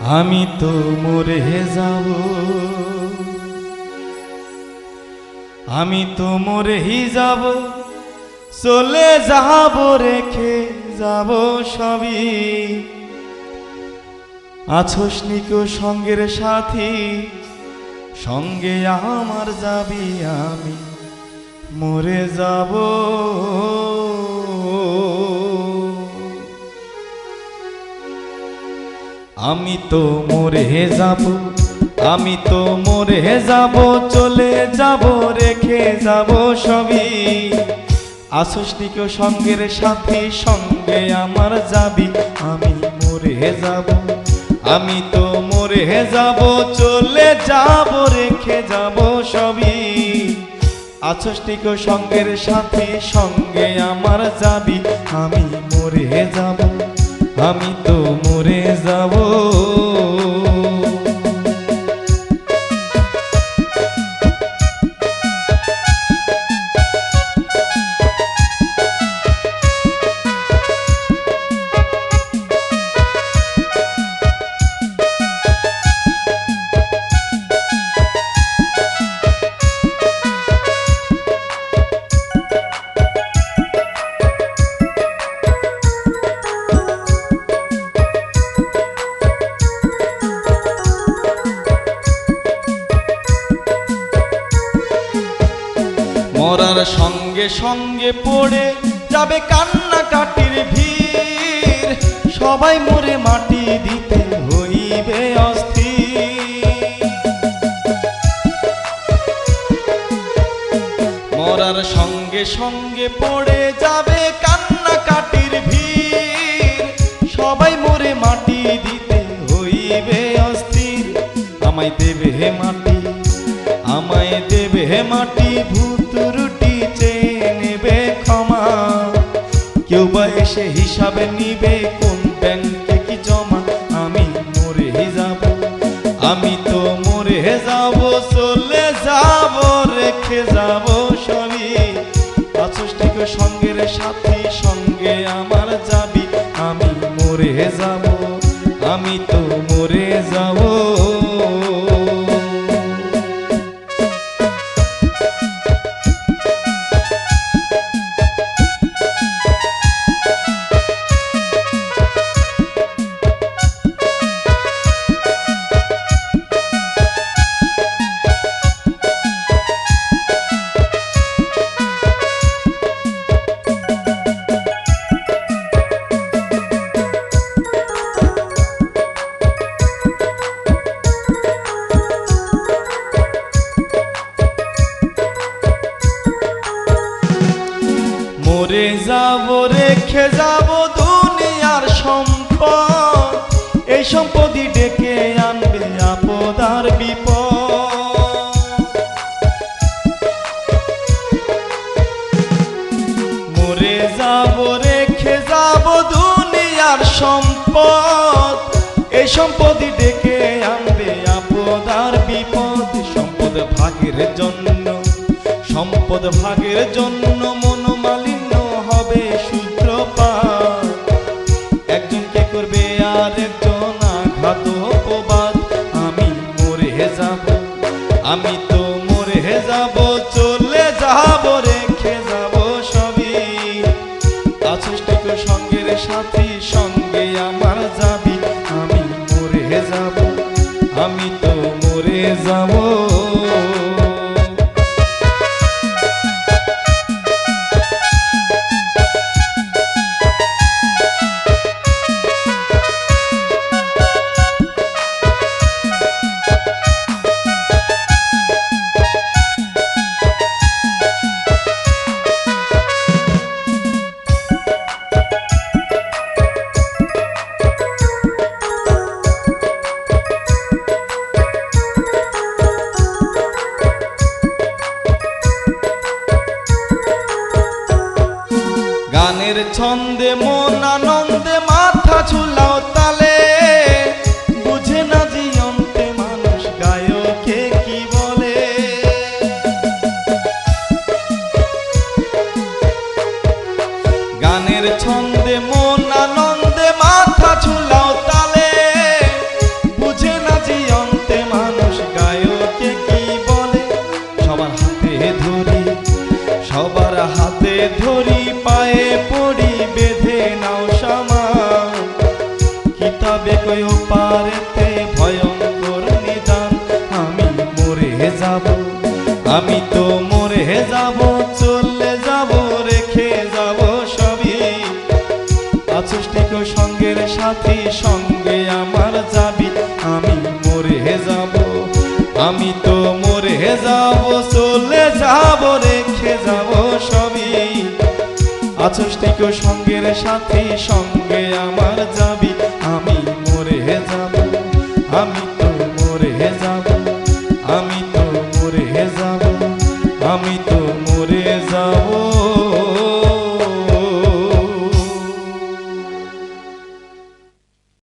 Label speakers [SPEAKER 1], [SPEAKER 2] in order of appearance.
[SPEAKER 1] আমি তো মরে যাব। আমি তো মরেই যাব। চলে যাব, রেখে যাব সবই। আছোস নিকো সঙ্গের সাথী, সঙ্গে আমার যাবি আমি। মরে যাব। আমি তো মরে যাব, আমি তো মরে যাব, চলে যাব, রেখে যাব সবই। আসসনিক সঙ্গের সাথে, সঙ্গে আমার যাবি। আমি মরে যাব, আমি তো মরে যাব, চলে যাব, রেখে যাব সবই। আছষ্টিক সঙ্গের সাথে, সঙ্গে আমার যাবি। আমি মরে যাব, আমি তো সঙ্গে সঙ্গে পড়ে যাবে কান্না কাটির ভিড়। সবাই মরে মাটি দিতে হইবে মরার সঙ্গে সঙ্গে পড়ে যাবে কান্না কাটির ভিড়। সবাই মরে মাটি দিতে হইবে অস্থির। আমায় দেবে হে মাটি, আমায় দেবে হে মাটি ভূত। এসে হিসাবে নিবে কোন ব্যাংকে কি জমা? আমি মরে যাব, আমি তো মরে যাব, চলে যাব, রেখে যাব সবই। সঙ্গে সঙ্গের সাথী, সঙ্গে আমার যাবি। আমি মরে যাব, আমি তো যাব, রেখে যাব দুনিয়ার সম্পদ। এই সম্পদই ডেকে আনবে আপদার বিপদ। মরে যাব, রেখে যাব দুনিয়ার সম্পদ। এই সম্পদই ডেকে আনবে আপদার বিপদ। সম্পদ ভাগের জন্য, সম্পদ ভাগের জন্য আর একজন আঘাত অপবাদ। আমি মরে যাব, আমি তো মরে যাব, চলে যাব, রেখে যাব সবই। আচষ্টিক সঙ্গের সাথী, সঙ্গে আমার যাবি। আমি মরে যাব, আমি ছন্দে মন আনন্দে মাথা ঝুলাও পারেতে ভয়ঙ্কর নিদান? আমি মরে যাব, আমি তো মরে যাব, চলে যাব, রেখে যাব সবই। ঠিক সঙ্গের সাথী, সঙ্গে আমার যাবি। আমি মরে যাব, আমি তো মরে যাব, চলে যাব, রেখে যাব সবই। ঠিক সঙ্গের সাথী, সঙ্গে আমার যাবি।